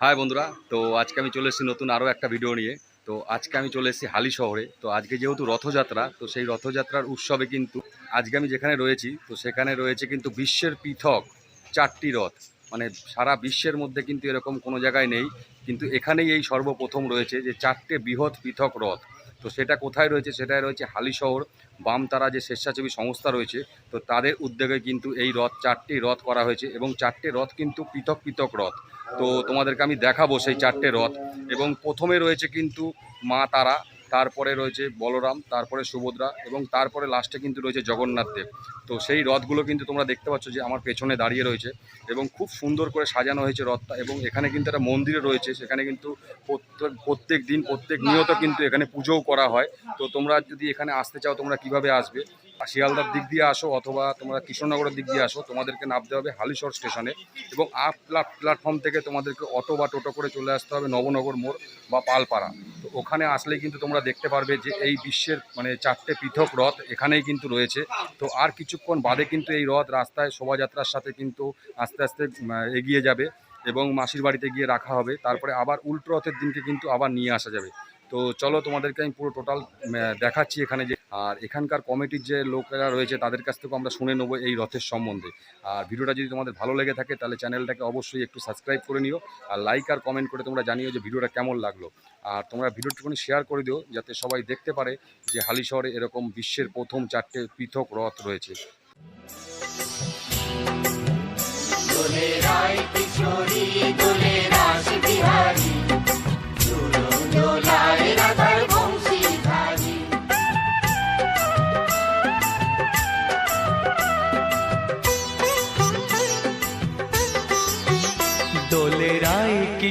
High বন্ধুরা, তো আজকে আমি চলে এসেছি নতুন আরও একটা ভিডিও নিয়ে। তো আজকে আমি চলে এসেছি হালি শহরে। তো আজকে যেহেতু রথযাত্রা, তো সেই রথযাত্রার উৎসবে কিন্তু আজকে আমি যেখানে রয়েছি, তো সেখানে রয়েছে কিন্তু বিশ্বের পৃথক চারটি রথ। মানে সারা বিশ্বের মধ্যে কিন্তু এরকম কোনো জায়গায় নেই। কিন্তু এখানেই এই সর্বপ্রথম রয়েছে যে চারটে বৃহৎ পৃথক রথ। তো সেটা কোথায় রয়েছে? সেটাই রয়েছে হালি শহর। বামতারা যে স্বেচ্ছাসেবী সংস্থা রয়েছে, তো তাদের উদ্যোগে কিন্তু এই রথ, চারটি রথ করা হয়েছে এবং চারটে রথ কিন্তু পৃথক পৃথক রথ। তো তোমাদেরকে আমি দেখাবো সেই চারটে রথ এবং প্রথমে রয়েছে কিন্তু মা তারা তারপরে রয়েছে বলরাম, তারপরে সুভদ্রা এবং তারপরে লাস্টে কিন্তু রয়েছে জগন্নাথ দেব। তো সেই রথগুলো কিন্তু তোমরা দেখতে পাচ্ছ যে আমার পেছনে দাঁড়িয়ে রয়েছে এবং খুব সুন্দর করে সাজানো হয়েছে রথটা এবং এখানে কিন্তু একটা মন্দিরে রয়েছে, সেখানে কিন্তু প্রত্যেক প্রত্যেক দিন প্রত্যেক নিয়ত কিন্তু এখানে পুজোও করা হয়। তো তোমরা যদি এখানে আসতে চাও তোমরা কীভাবে আসবে? শিয়ালদার দিক দিয়ে আসো অথবা তোমরা কৃষ্ণনগরের দিক দিয়ে আসো, তোমাদেরকে নামতে হবে হালিশহর স্টেশনে এবং আপ প্ল্যাটফর্ম থেকে তোমাদেরকে অটো বা টোটো করে চলে আসতে হবে নবনগর মোড় বা পালপাড়া। তো ওখানে আসলে কিন্তু তোমরা দেখতে পারবে যে এই বিশ্বের মানে চারটে পৃথক রথ এখানেই কিন্তু রয়েছে। তো আর কিছুক্ষণ বাদে কিন্তু এই রথ রাস্তায় শোভাযাত্রার সাথে কিন্তু আস্তে আস্তে এগিয়ে যাবে এবং মাসির বাড়িতে গিয়ে রাখা হবে। তারপরে আবার উল্টো রথের দিনকে কিন্তু আবার নিয়ে আসা যাবে। তো চলো তোমাদেরকে আমি পুরো টোটাল দেখাচ্ছি এখানে যে আর এখানকার কমিটির যে লোকেরা রয়েছে, তাদের কাছ থেকেও আমরা শুনে নেব এই রথের সম্বন্ধে। আর ভিডিওটা যদি তোমাদের ভালো লেগে থাকে, তাহলে চ্যানেলটাকে অবশ্যই একটু সাবস্ক্রাইব করে নিও। আর লাইক আর কমেন্ট করে তোমরা জানিও যে ভিডিওটা কেমন লাগল। আর তোমরা ভিডিওটুকুনি শেয়ার করে দিও, যাতে সবাই দেখতে পারে যে হালি শহরে এরকম বিশ্বের প্রথম চারটে পৃথক রথ রয়েছে। রায় কিশোরী বিহারী।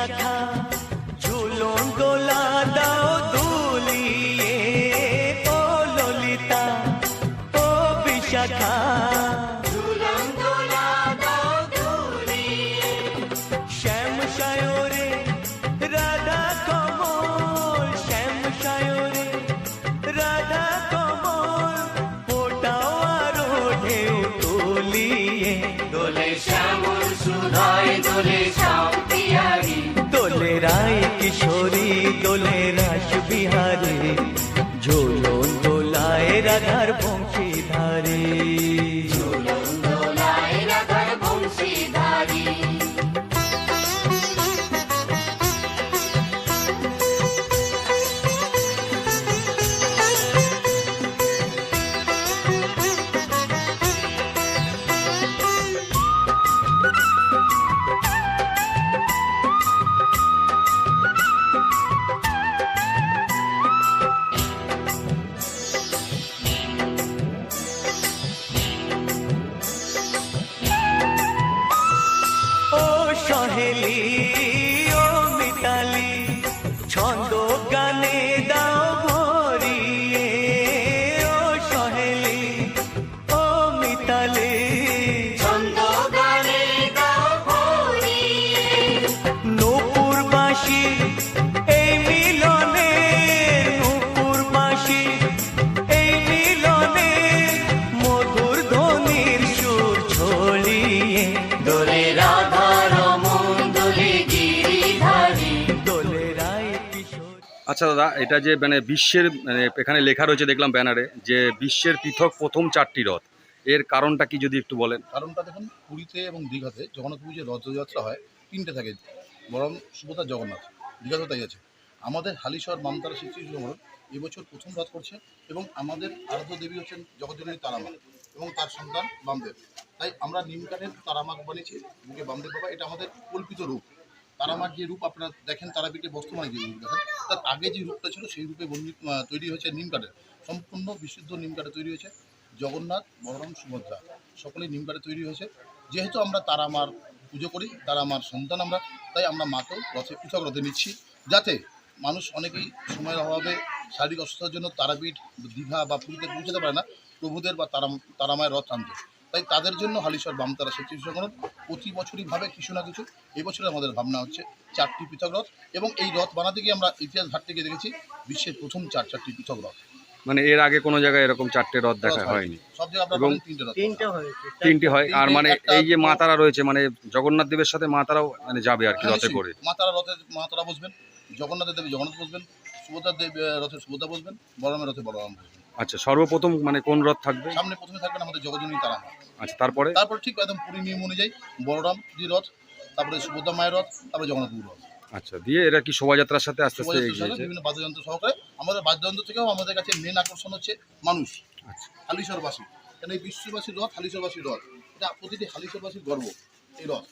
বিশাখা ঝুলন দোলা দাও দুলিয়ে ও ললিতা ও বিশাখা শ্যাম রাধা কমল। শ্যাম সায়রে, রাধা কমল। ফোটাও আরও ঢেউ তুলিয়ে। দোলে সহেলি ও মিতালি ছন্দ গানে দাও ভরিয়ে ও সহেলি ও মিতালি। ছন্দ গানে দাও ভরিয়ে। নূপুর বাসি আচ্ছা দাদা, এটা যে মানে বিশ্বের মানে এখানে লেখা রয়েছে দেখলাম ব্যানারে যে বিশ্বের পৃথক প্রথম চারটি রথ এর কারণটা কি যদি একটু বলেন? কারণটা দেখুন, পুরীতে এবং দীঘাতে জগন্নাথ পুজোর রথযাত্রা হয়, তিনটে থাকে। বরং সুভদ্রা জগন্নাথ, দীঘাতেও তাই আছে। আমাদের হালিশহর, মামতারা স্মৃতি সংগ্রহ এবছর প্রথম রথ করছে এবং আমাদের আরাধ্য দেবী হচ্ছেন জগজ্জননী তারামা এবং তার সন্তান বামদেব। তাই আমরা নিমকানের তারামা বানিয়েছি বুকে বামদেব বাবা, এটা আমাদের কল্পিত রূপ। তারামার যে রূপ আপনারা দেখেন তারাপীঠে বর্তমানে যে রূপ দেখেন তার আগে যে রূপটা ছিল সেই রূপে আহ, তৈরি হয়েছে নিম কাঠের। সম্পূর্ণ বিশুদ্ধ নিমকাঠে তৈরি হয়েছে। জগন্নাথ বলরাম সুভদ্রা সকলেই নিম কাঠে তৈরি হয়েছে। যেহেতু আমরা তারামার পুজো করি তারামার সন্তান আমরা তাই আমরা মাকেও রথে পৃথক রথে নিচ্ছি যাতে মানুষ অনেকেই সময়ের অভাবে শারীরিক অসুস্থতার জন্য তারাপীঠ দীঘা বা পুরীতে পৌঁছাতে পারে না। প্রভুদের বা তারা তারামায়ের রথ আনতে তাই তাদের জন্য হালিশ্বর বামতারা স্বেচ্ছাসেবকরণ প্রতি বছরই ভাবে কিছু না কিছু এবছরে আমাদের ভাবনা হচ্ছে চারটি পৃথক রথ এবং এই রথ বানাতে গিয়ে আমরা ইতিহাস ঘাটতে গিয়ে দেখেছি বিশ্বের প্রথম চার চারটি পৃথক রথ। মানে এর আগে কোনো জায়গায় এরকম চারটে রথ দেখা হয়নি। সব জায়গায় এবং তিনটে রথ। তিনটি হয় আর মানে এই যে মা তারা রয়েছে মানে জগন্নাথ দেবের সাথে মা তারাও মানে যাবে আর কি রথে করে। মা তারা রথে মা তারা বসবেন জগন্নাথ দেবী জগন্নাথ বসবেন সুভদ্রার দেবী রথে সুভদ্রা বসবেন বলরামের রথে বলরাম বসবেন। আচ্ছা সর্বপ্রথম মানে কোন রথ থাকবে? সামনে প্রথমে থাকবেন আমাদের জগজনী তারা আচ্ছা তারপরে? তারপর ঠিক একদম পুরী নিয়ম অনুযায়ী বলরাম জি রথ তারপরে সুভদ্রা মায়ের রথ তারপরে জগন্নাথ রথ। আচ্ছা দিয়ে এরা কি শোভাযাত্রার সাথে আস্তে আস্তে এগিয়েছে বিভিন্ন বাদ্যযন্ত্র সহকারে আমাদের বাদ্যযন্ত্র থেকেও আমাদের কাছে মেন আকর্ষণ হচ্ছে মানুষ আচ্ছা। হালিশ্বরবাসী কেন এই বিশ্ববাসীর রথ হালিশ্বরবাসীর রথ? এটা প্রতিটি হালিশ্বরবাসীর গর্ব এই রথ।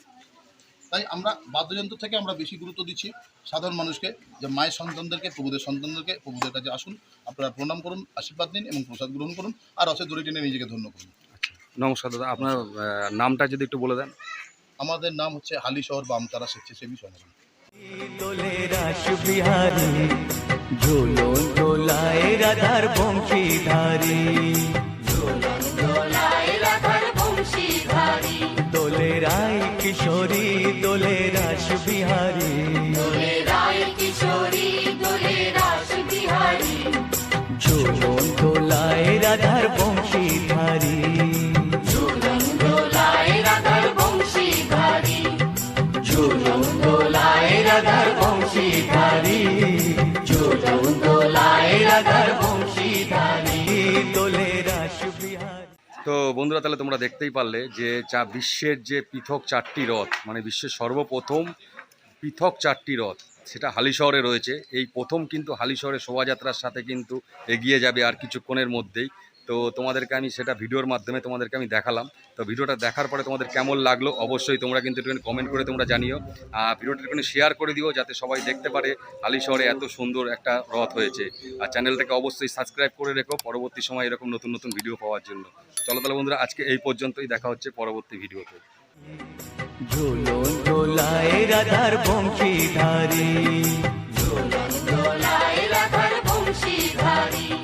তাই আমরা বাদ্যযন্ত্র থেকে আমরা বেশি গুরুত্ব দিচ্ছি সাধারণ মানুষকে যে মায়ের সন্তানদেরকে প্রভুদের সন্তানদেরকে প্রভুদের কাছে আসুন আপনারা প্রণাম করুন আশীর্বাদ নিন এবং প্রসাদ গ্রহণ করুন আর রথের দড়ি টেনে নিজেকে ধন্য করুন। নমস্কার দাদা আপনার আহ, নামটা যদি একটু বলে দেন। আমাদের নাম হচ্ছে হালিশহর বামতারা স্বেচ্ছাসেবী সংগঠন। দোলে রাস বিহারী ঝুলন ঝুলন দোলায় রাধার বংশীধারী। ঝুলন দোলায় রাধার বংশীধারী। ঝুলন দোলায় রাধার বংশীধারী। ঝুলন দোলায় রাধার বংশীধারী। দোলে রাস তো বন্ধুরা তাহলে তোমরা দেখতেই পারলে যে চা বিশ্বের যে পৃথক চারটি রথ মানে বিশ্বের সর্বপ্রথম পৃথক চারটি রথ সেটা হালি শহরে রয়েছে। এই প্রথম কিন্তু হালি শহরে শোভাযাত্রার সাথে কিন্তু এগিয়ে যাবে আর কিছুক্ষণের মধ্যেই। তো তোমাদেরকে আমি সেটা ভিডিওর মাধ্যমে তোমাদেরকে আমি দেখালাম। তো ভিডিওটা দেখার পরে তোমাদের কেমন লাগল অবশ্যই তোমরা কিন্তু একটুখানি কমেন্ট করে তোমরা জানিও। আর ভিডিওটা একটুখানি শেয়ার করে দিও যাতে সবাই দেখতে পারে হালিশহরে এত সুন্দর একটা রথ হয়েছে। আর চ্যানেলটাকে অবশ্যই সাবস্ক্রাইব করে রেখো পরবর্তী সময় এরকম নতুন নতুন ভিডিও পাওয়ার জন্য। চলো তাহলে বন্ধুরা, আজকে এই পর্যন্তই। দেখা হচ্ছে পরবর্তী ভিডিওতে ঝোলন ঝোলায় রাধার বংশীধারী। ঝোলন ঝোলায় রাধার বংশীধারী।